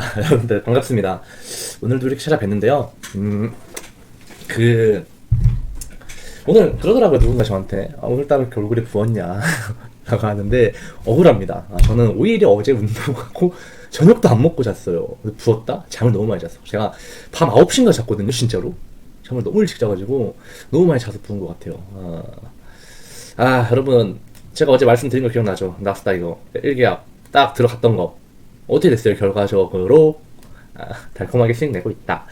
아, 여러분들 반갑습니다. 오늘도 이렇게 찾아뵀는데요. 음, 그 오늘 그러더라고요 누군가 저한테 아, 오늘따라 이렇게 얼굴이 부었냐 라고 하는데 억울합니다. 아, 저는 오히려 어제 운동하고 저녁도 안 먹고 잤어요. 부었다? 잠을 너무 많이 잤어. 제가 밤 9시인가 잤거든요 진짜로. 잠을 너무 일찍 자가지고 너무 많이 자서 부은 것 같아요. 아, 아 여러분 제가 어제 말씀드린 거 기억나죠? 나스다 이거 1계약 딱 들어갔던 거 어떻게 됐어요 결과적으로 아, 달콤하게 수익 내고 있다.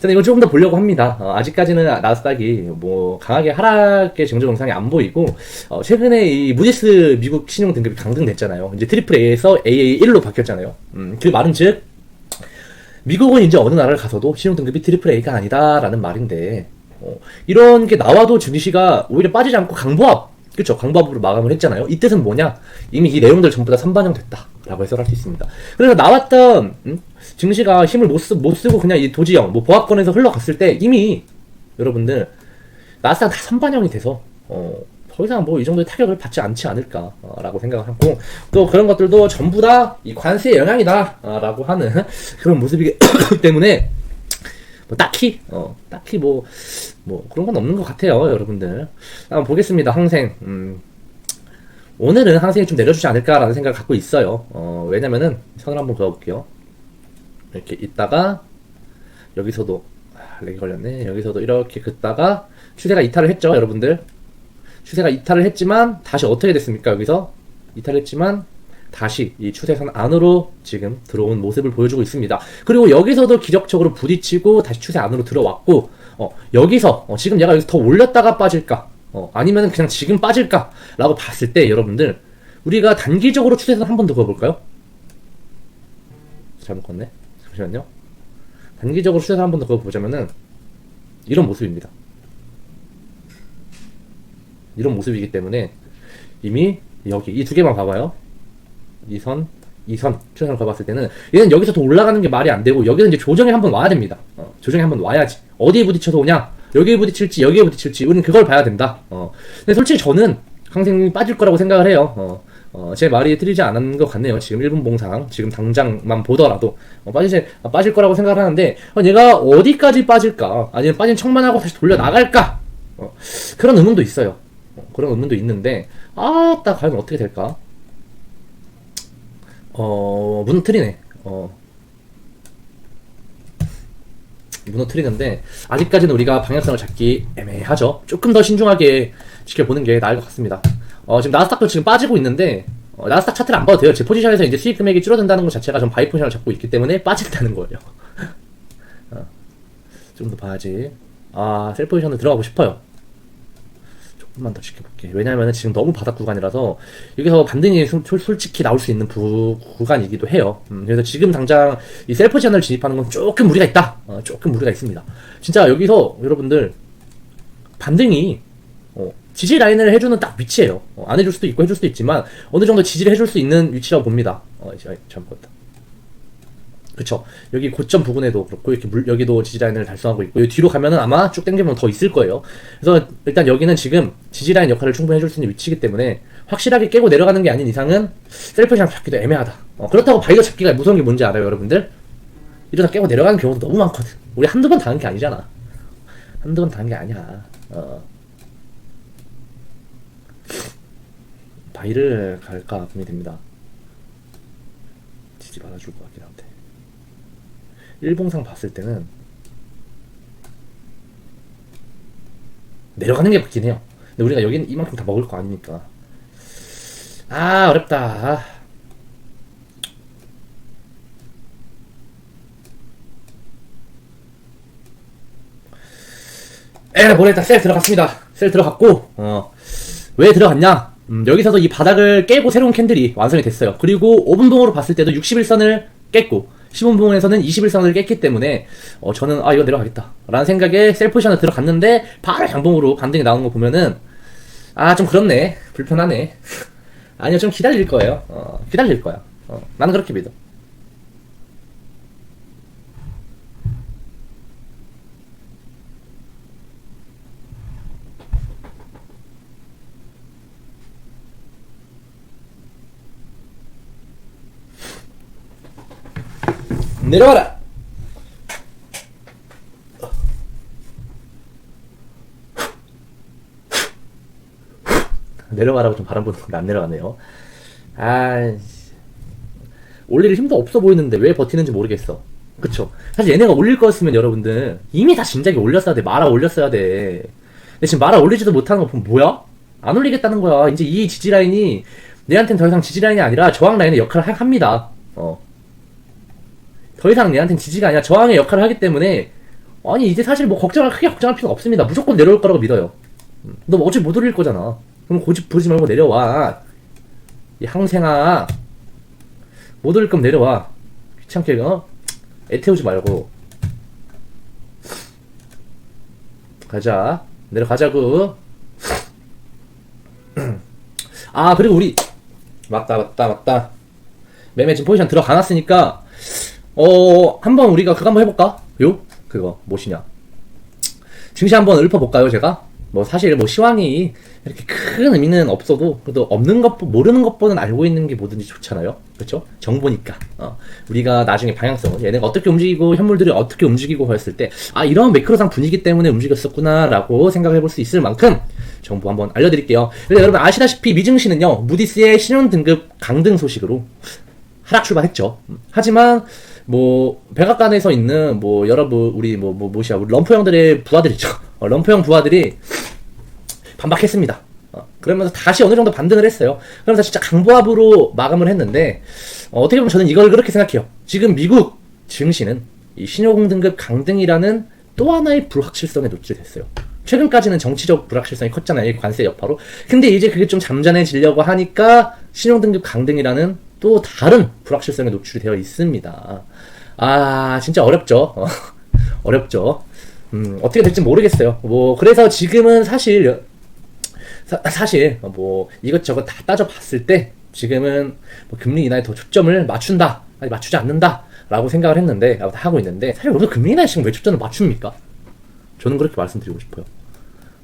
저는 이거 조금 더 보려고 합니다. 어, 아직까지는 나스닥이 뭐 강하게 하락의 증조 영상이 안 보이고 어, 최근에 이 무디스 미국 신용 등급이 강등됐잖아요. 이제 트리플 A에서 AA1로 바뀌었잖아요. 음, 그 말은 즉 미국은 이제 어느 나라를 가서도 신용 등급이 트리플 A가 아니다라는 말인데 어, 이런 게 나와도 증시가 오히려 빠지지 않고 강보합 그쵸 강보합으로 마감을 했잖아요. 이 뜻은 뭐냐? 이미 이 내용들 전부 다 선반영됐다. 라고 해석할 수 있습니다. 그래서 나왔던 음? 증시가 힘을 못, 쓰, 못 쓰고 그냥 이 도지형, 뭐 보합권에서 흘러갔을 때 이미 여러분들 나스닥 다 선반영이 돼서 어, 더 이상 뭐 이 정도의 타격을 받지 않지 않을까라고 생각을 하고 또 그런 것들도 전부 다 이 관세의 영향이다라고 하는 그런 모습이기 때문에 뭐 딱히 어 딱히 뭐뭐 뭐 그런 건 없는 것 같아요 여러분들 한번 보겠습니다 항생 음, 오늘은 항생이 좀 내려주지 않을까라는 생각을 갖고 있어요. 어 왜냐면은 선을 한번 그어볼게요. 이렇게 있다가 여기서도 아, 렉이 걸렸네. 여기서도 이렇게 긋다가 추세가 이탈을 했죠 여러분들. 추세가 이탈을 했지만 다시 어떻게 됐습니까 여기서? 이탈했지만 다시 이 추세선 안으로 지금 들어온 모습을 보여주고 있습니다. 그리고 여기서도 기적적으로 부딪히고 다시 추세 안으로 들어왔고 어, 여기서 어, 지금 얘가 여기서 더 올렸다가 빠질까 어, 아니면 그냥 지금 빠질까 라고 봤을 때 여러분들 우리가 단기적으로 추세선 한 번 더 그어볼까요? 잘못 걷네 잠시만요 단기적으로 추세선 한 번 더 그어보자면은 이런 모습입니다 이런 모습이기 때문에 이미 여기 이 두 개만 봐봐요 이 선, 이 선, 추세선을 가봤을 때는 얘는 여기서 더 올라가는 게 말이 안 되고 여기서 이제 조정이 한번 와야 됩니다. 어, 조정이 한번 와야지. 어디에 부딪혀서 오냐? 여기에 부딪힐지 여기에 부딪힐지 우리는 그걸 봐야 된다. 어. 근데 솔직히 저는 항생이 빠질 거라고 생각을 해요. 어. 어, 제 말이 틀리지 않은 것 같네요. 지금 1분 봉상, 지금 당장만 보더라도 어, 빠질, 아, 빠질 거라고 생각을 하는데 어, 얘가 어디까지 빠질까? 아니면 빠진 척만 하고 다시 돌려 나갈까? 어, 그런 의문도 있어요. 어, 그런 의문도 있는데 아따 과연 어떻게 될까? 어, 무너뜨리네. 어. 무너뜨리는데, 아직까지는 우리가 방향성을 잡기 애매하죠. 조금 더 신중하게 지켜보는 게 나을 것 같습니다. 어, 지금 나스닥도 지금 빠지고 있는데, 어, 나스닥 차트를 안 봐도 돼요. 제 포지션에서 이제 수익 금액이 줄어든다는 것 자체가 좀 바이 포지션을 잡고 있기 때문에 빠진다는 거예요. 어, 좀더 봐야지. 아, 셀 포지션을 들어가고 싶어요. 조금만 더 지켜볼게. 왜냐하면 지금 너무 바닥 구간이라서 여기서 반등이 솔, 솔직히 나올 수 있는 부, 구간이기도 해요. 음, 그래서 지금 당장 이 셀프 채널 진입하는 건 조금 무리가 있다. 어, 조금 무리가 있습니다. 진짜 여기서 여러분들 반등이 어, 지지 라인을 해주는 딱 위치예요. 어, 안 해줄 수도 있고 해줄 수도 있지만 어느 정도 지지를 해줄 수 있는 위치라고 봅니다. 어, 잘못 봤다. 그쵸. 여기 고점 부분에도 그렇고, 이렇게 물, 여기도 지지라인을 달성하고 있고, 여기 뒤로 가면은 아마 쭉 당기면 더 있을 거예요. 그래서 일단 여기는 지금 지지라인 역할을 충분히 해줄 수 있는 위치이기 때문에 확실하게 깨고 내려가는 게 아닌 이상은 셀프시장 잡기도 애매하다. 어, 그렇다고 바이더 잡기가 무서운 게 뭔지 알아요, 여러분들? 이러다 깨고 내려가는 경우도 너무 많거든. 우리 한두 번 당한 게 아니잖아. 한두 번 당한 게 아니야. 어. 바이를 갈까 고민됩니다. 지지 받아줄 것 같긴 한데. 일봉상 봤을 때는 내려가는 게 맞긴 해요. 근데 우리가 여기는 이만큼 다 먹을 거 아니니까. 아, 어렵다. 에, 모르겠다. 셀 들어갔습니다. 셀 들어갔고, 어, 왜 들어갔냐? 음, 여기서도 이 바닥을 깨고 새로운 캔들이 완성이 됐어요. 그리고 5분봉으로 봤을 때도 61선을 깼고, 15분봉에서는 21선을 깼기 때문에, 어, 저는, 아, 이거 내려가겠다. 라는 생각에 셀포션을 들어갔는데, 바로 양봉으로 반등이 나오는 거 보면은, 아, 좀 그렇네. 불편하네. 아니요, 좀 기다릴 거예요. 어, 기다릴 거야. 어, 나는 그렇게 믿어. 내려와라. 내려가라고 좀 바람 부는 건데 안 내려가네요. 아, 올릴 힘도 없어 보이는데 왜 버티는지 모르겠어. 그쵸? 사실 얘네가 올릴 거였으면 여러분들 이미 다 진작에 올렸어야 돼. 말아 올렸어야 돼. 근데 지금 말아 올리지도 못하는 거 보면 뭐야? 안 올리겠다는 거야. 이제 이 지지 라인이 내한테는 더 이상 지지 라인이 아니라 저항 라인의 역할을 하- 합니다. 어. 더 이상 얘한테는 지지가 아니라 저항의 역할을 하기 때문에 아니 이제 사실 뭐 걱정할 크게 걱정할 필요가 없습니다. 무조건 내려올 거라고 믿어요. 음, 너 어차피 못 올릴 거잖아. 그럼 고집 부리지 말고 내려와. 이 항생아 못 올릴 거면 내려와. 귀찮게 어? 애 태우지 말고 가자 내려가자구. 아 그리고 우리 맞다 맞다 맞다 매매 지금 포지션 들어가놨으니까 어 한번 우리가 그거 한번 해볼까? 요 그거 무엇이냐 증시 한번 읊어볼까요 제가? 뭐 사실 뭐 시황이 이렇게 큰 의미는 없어도 그래도 없는 것 모르는 것보다는 알고 있는 게 뭐든지 좋잖아요 그렇죠 정보니까 어, 우리가 나중에 방향성을 얘네가 어떻게 움직이고 현물들이 어떻게 움직이고 했을 때 아 이런 매크로상 분위기 때문에 움직였었구나 라고 생각해 볼 수 있을 만큼 정보 한번 알려드릴게요 근데 여러분 아시다시피 미증시는요 무디스의 신용 등급 강등 소식으로 하락 출발했죠. 음. 하지만 뭐 백악관에서 있는 뭐 여러분 우리 뭐 뭐 뭐시야 우리 럼프 형들의 부하들이죠. 어, 럼프 형 부하들이 반박했습니다. 어, 그러면서 다시 어느 정도 반등을 했어요. 그러면서 진짜 강보합으로 마감을 했는데 어, 어떻게 보면 저는 이걸 그렇게 생각해요. 지금 미국 증시는 이 신용 등급 강등이라는 또 하나의 불확실성에 노출됐어요. 최근까지는 정치적 불확실성이 컸잖아요. 이 관세 여파로. 근데 이제 그게 좀 잠잠해지려고 하니까 신용등급 강등이라는 또 다른 불확실성에 노출이 되어 있습니다. 아, 진짜 어렵죠. 어, 어렵죠. 음, 어떻게 될지 모르겠어요. 뭐, 그래서 지금은 사실, 사, 사실, 뭐, 이것저것 다 따져봤을 때, 지금은 뭐 금리 인하에 더 초점을 맞춘다, 아니, 맞추지 않는다, 라고 생각을 했는데, 아, 하고 있는데, 사실 여러분 금리 인하에 지금 왜 초점을 맞춥니까? 저는 그렇게 말씀드리고 싶어요.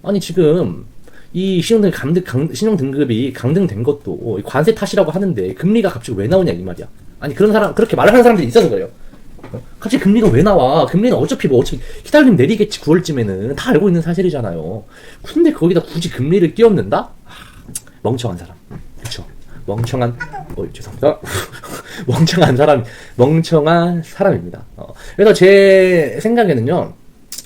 아니 지금 이 신용등급 강등, 강, 신용 등급이 강등된 것도 이 관세 탓이라고 하는데 금리가 갑자기 왜 나오냐 이 말이야. 아니 그런 사람 그렇게 말을 하는 사람들이 있어서 그래요. 어? 갑자기 금리가 왜 나와? 금리는 어차피 뭐 어차피 기다리면 내리겠지 9월쯤에는 다 알고 있는 사실이잖아요. 근데 거기다 굳이 금리를 끼얹는다? 아, 멍청한 사람. 그쵸? 멍청한 어 죄송합니다. 멍청한 사람 멍청한 사람입니다. 어, 그래서 제 생각에는요.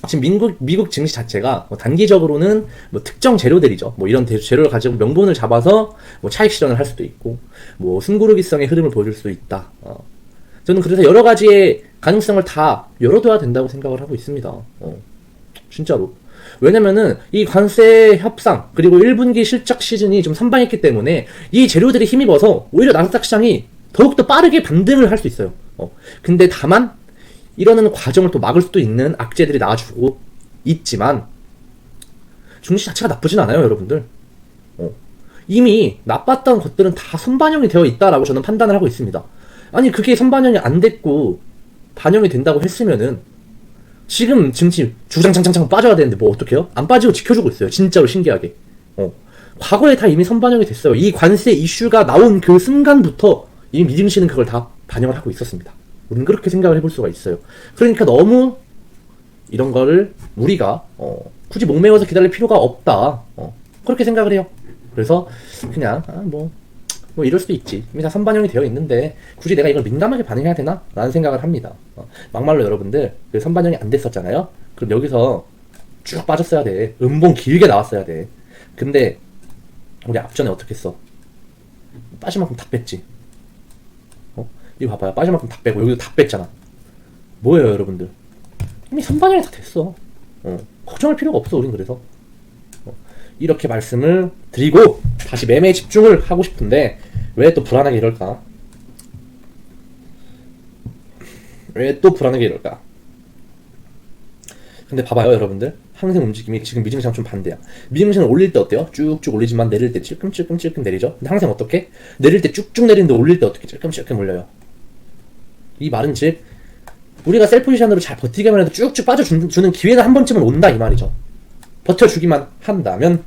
지금 미국, 미국 증시 자체가 뭐 단기적으로는 뭐 특정 재료들이죠. 뭐 이런 대- 재료를 가지고 명분을 잡아서 뭐 차익 실현을 할 수도 있고, 뭐 승부르기성의 흐름을 보여줄 수도 있다. 어. 저는 그래서 여러 가지의 가능성을 다 열어둬야 된다고 생각을 하고 있습니다. 어. 진짜로. 왜냐면은 이 관세 협상 그리고 1분기 실적 시즌이 좀 선방했기 때문에 이 재료들이 힘입어서 오히려 나스닥 시장이 더욱더 빠르게 반등을 할 수 있어요. 어. 근데 다만 이러는 과정을 또 막을 수도 있는 악재들이 나와주고 있지만 증시 자체가 나쁘진 않아요, 여러분들. 어. 이미 나빴던 것들은 다 선반영이 되어 있다라고 저는 판단을 하고 있습니다. 아니 그게 선반영이 안 됐고 반영이 된다고 했으면은 지금 증시 주장창창창 빠져야 되는데 뭐 어떡해요? 안 빠지고 지켜주고 있어요. 진짜로 신기하게. 어. 과거에 다 이미 선반영이 됐어요. 이 관세 이슈가 나온 그 순간부터 이미 미증시는 그걸 다 반영을 하고 있었습니다. 우리는 그렇게 생각을 해볼 수가 있어요. 그러니까 너무 이런 거를 우리가 어, 굳이 목매어서 기다릴 필요가 없다. 어, 그렇게 생각을 해요. 그래서 그냥 아, 뭐, 뭐 이럴 수도 있지. 이미 다 선반영이 되어 있는데 굳이 내가 이걸 민감하게 반응해야 되나? 라는 생각을 합니다. 어, 막말로 여러분들 그 선반영이 안 됐었잖아요. 그럼 여기서 쭉 빠졌어야 돼. 음봉 길게 나왔어야 돼. 근데 우리 앞전에 어떻게 했어? 빠진 만큼 다 뺐지. 어? 이거 봐봐요. 빠진 만큼 다 빼고 여기도 다 뺐잖아. 뭐예요, 여러분들? 이미 선반영이 다 됐어. 어. 걱정할 필요가 없어, 우린 그래서. 어. 이렇게 말씀을 드리고 다시 매매에 집중을 하고 싶은데 왜 또 불안하게 이럴까? 왜 또 불안하게 이럴까? 근데 봐봐요, 여러분들. 항생 움직임이 지금 미증시랑 좀 반대야. 미증시는 올릴 때 어때요? 쭉쭉 올리지만 내릴 때 찔끔찔끔찔끔 내리죠? 근데 항생 어떻게? 내릴 때 쭉쭉 내리는데 올릴 때 어떻게 찔끔찔끔 올려요? 이 말은 즉, 우리가 셀 포지션으로 잘 버티기만 해도 쭉쭉 빠져주는 기회는 한 번쯤은 온다, 이 말이죠. 버텨주기만 한다면,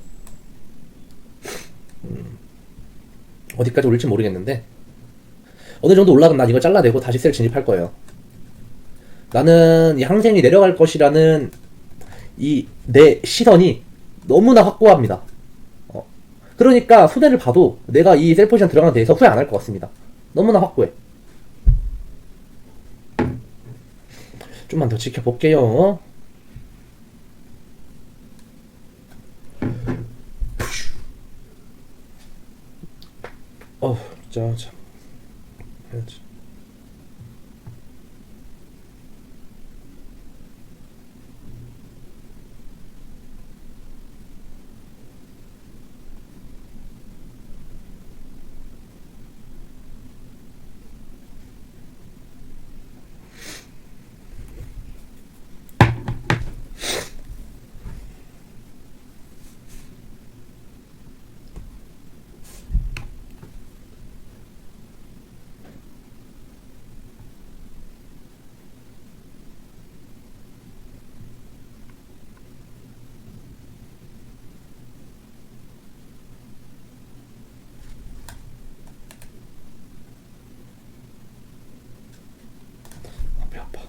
음, 어디까지 올릴지 모르겠는데, 어느 정도 올라가면 난 이거 잘라내고 다시 셀 진입할 거예요. 나는 이 항생이 내려갈 것이라는 이 내 시선이 너무나 확고합니다. 어. 그러니까 손해를 봐도 내가 이 셀 포지션 들어가는 데에서 후회 안 할 것 같습니다. 너무나 확고해. 좀만 더 지켜볼게요. 어, 자, 참. 해야지. 아, 배 아파.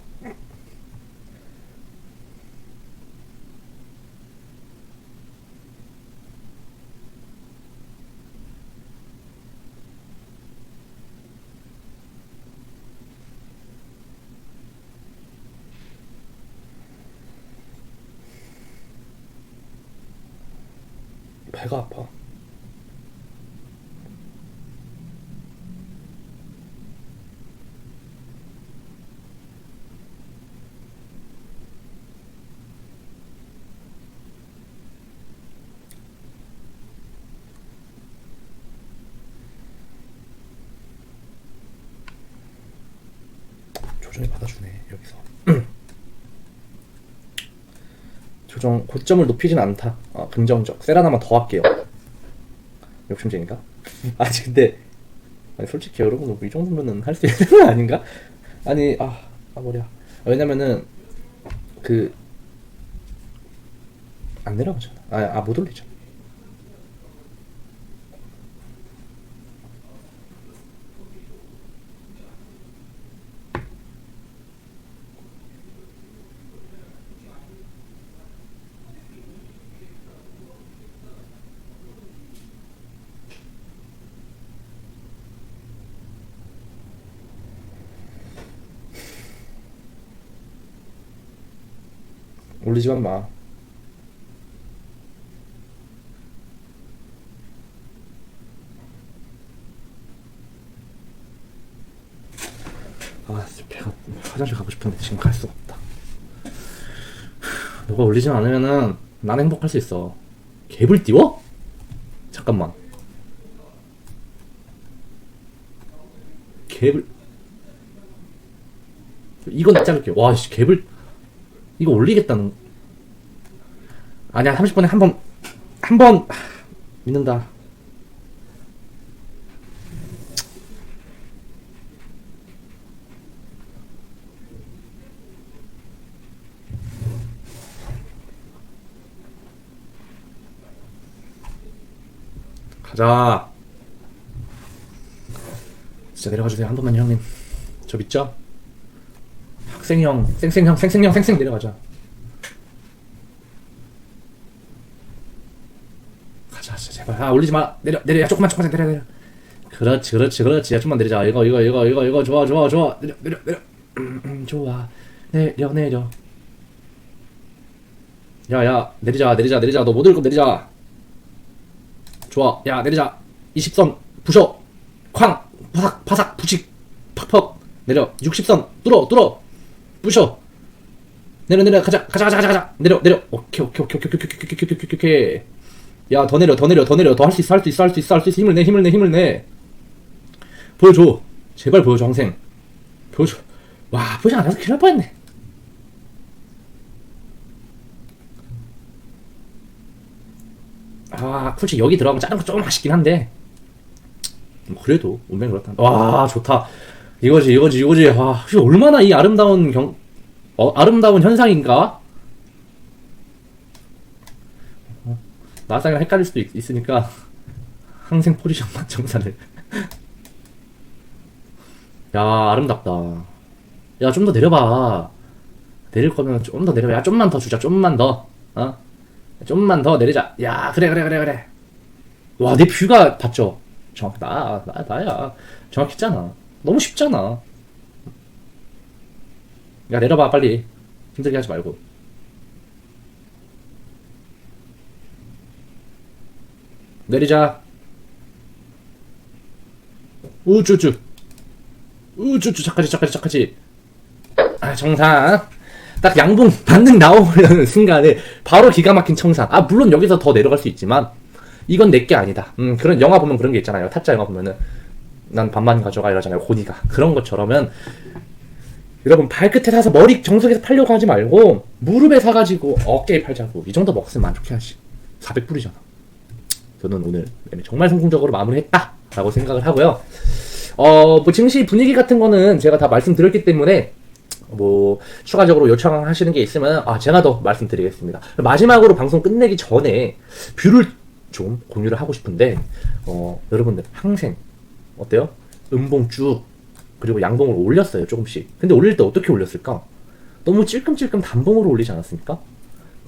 배가 아파. 조정이 받아주네 여기서 조정 고점을 높이진 않다. 어, 긍정적. 셀 하나만 더 할게요. 욕심쟁이가? 아니 근데 아니 솔직히 여러분 뭐이 정도면은 할 수 있는 거 아닌가? 아니 아, 아 머리야 왜냐면은 그 안 내려가잖아. 아못 올리죠 올리지만 마 아, 배가 화장실 가고 싶은데 지금 갈 수가 없다. 너가 올리지 않으면은 난 행복할 수 있어. 갭을 띄워? 잠깐만. 갭을 이건 자를게. 와, 씨, 갭을 이거 올리겠다는. 아니야, 30분에 한 번, 한 번, 믿는다. 가자. 진짜 내려가 주세요. 한 번만요, 형님. 저 믿죠? 쌩쌩형, 쌩쌩형, 쌩쌩 내려가자. 가자, 제발. 아, 올리지 마. 내려, 내려. 야, 조금만, 조금만 내려, 내려. 그렇지, 그렇지, 그렇지. 야, 좀만 내리자. 이거, 이거, 이거, 이거, 이거. 좋아, 좋아, 좋아. 내려, 내려, 내려. 음, 음, 좋아. 내려, 내려. 야, 야, 내리자, 내리자, 내리자. 너못 읽고 내리자. 좋아. 야, 내리자. 20선 부셔. 쾅. 바삭, 바삭, 부식. 팍팍. 내려. 60선 뚫어, 뚫어. 부셔. 내려, 내려. 가자, 가자, 가자, 가자, 가자. 내려, 내려. 오케이, 오케이, 오케이, 오케이, 오케이, 오케이, 오케이, 오케이, 오케이, 오케이. 야, 더 내려, 더 내려, 더 내려. 더 할 수 있어, 할 수 있어, 할 수 있어, 할 수 있어. 힘을 내, 힘을 내, 힘을 내. 보여줘. 제발 보여줘, 항생. 보여줘. 와, 안 해서 큰일 날 뻔했네. 아, 솔직히 여기 들어가면 자른 거 조금 아쉽긴 한데. 뭐 그래도 운명이 그렇다. 와, 좋다. 이거지, 이거지, 이거지. 와, 이게 얼마나 이 아름다운 경, 어, 아름다운 현상인가? 어, 나사가 헷갈릴 수도 있, 있으니까 항생 포지션만 정산을. 야, 아름답다. 야, 좀 더 내려봐. 내릴 거면 좀 더 내려. 야, 좀만 더 주자. 좀만 더. 어? 좀만 더 내리자. 야, 그래, 그래, 그래, 그래. 와, 내 뷰가 봤죠? 정확히 나, 나, 나야. 정확했잖아. 너무 쉽잖아. 야, 내려봐, 빨리. 힘들게 하지 말고. 내리자. 우쭈쭈. 우쭈쭈, 착하지, 착하지, 착하지. 아, 정상. 딱 양봉 반등 나오려는 순간에 바로 기가 막힌 청산. 아, 물론 여기서 더 내려갈 수 있지만, 이건 내게 아니다. 음, 그런 영화 보면 그런 게 있잖아요. 타짜 영화 보면은, 난 반만 가져가 이러잖아요. 고니가. 그런 것처럼은, 여러분, 발끝에 사서 머리 정석에서 팔려고 하지 말고, 무릎에 사가지고 어깨에 팔자고. 이 정도 먹으면 만족해야지. 400불이잖아. 저는 오늘 정말 성공적으로 마무리했다. 라고 생각을 하고요. 어, 뭐, 증시 분위기 같은 거는 제가 다 말씀드렸기 때문에, 뭐 추가적으로 요청하시는 게 있으면 아 제가 더 말씀드리겠습니다. 마지막으로 방송 끝내기 전에 뷰를 좀 공유를 하고 싶은데 어 여러분들 항생 어때요? 음봉 쭉 그리고 양봉을 올렸어요 조금씩. 근데 올릴 때 어떻게 올렸을까? 너무 찔끔찔끔 단봉으로 올리지 않았습니까?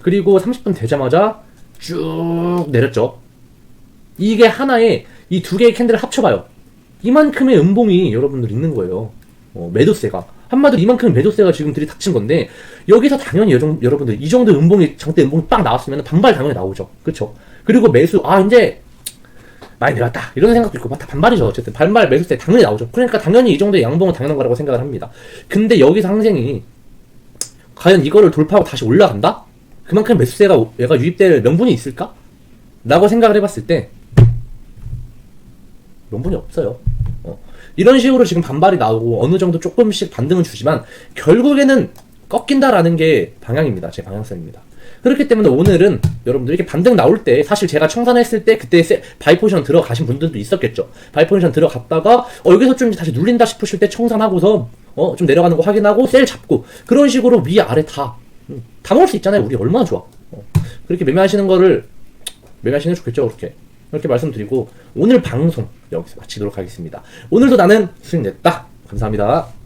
그리고 30분 되자마자 쭉 내렸죠. 이게 하나의 이 두 개의 캔들을 합쳐봐요. 이만큼의 음봉이 여러분들 있는 거예요. 어, 매도세가. 한마디로 이만큼 매도세가 지금 들이 닥친 건데 여기서 당연히 여정, 여러분들 이 정도 음봉이 장대 음봉이 빡 나왔으면 반발 당연히 나오죠. 그렇죠? 그리고 매수 아 이제 많이 내렸다 이런 생각도 있고 다 반발이죠. 어쨌든 반발 매수세 당연히 나오죠. 그러니까 당연히 이 정도의 양봉은 당연한 거라고 생각을 합니다. 근데 여기서 항생이 과연 이거를 돌파하고 다시 올라간다? 그만큼 매수세가 얘가 유입될 명분이 있을까? 라고 생각을 해봤을 때 명분이 없어요. 어. 이런 식으로 지금 반발이 나오고 어느 정도 조금씩 반등은 주지만 결국에는 꺾인다라는 게 방향입니다. 제 방향성입니다. 그렇기 때문에 오늘은 여러분들 이렇게 반등 나올 때 사실 제가 청산했을 때 그때 세, 바이 포지션 들어가신 분들도 있었겠죠. 바이 포지션 들어갔다가 어, 여기서 좀 다시 눌린다 싶으실 때 청산하고서 어, 좀 내려가는 거 확인하고 셀 잡고 그런 식으로 위 아래 다 음, 다 먹을 수 있잖아요. 우리 얼마나 좋아. 어, 그렇게 매매하시는 거를 매매하시는 게 좋겠죠. 그렇게 그렇게 말씀드리고 오늘 방송 여기서 마치도록 하겠습니다. 오늘도 나는 수익 냈다. 감사합니다.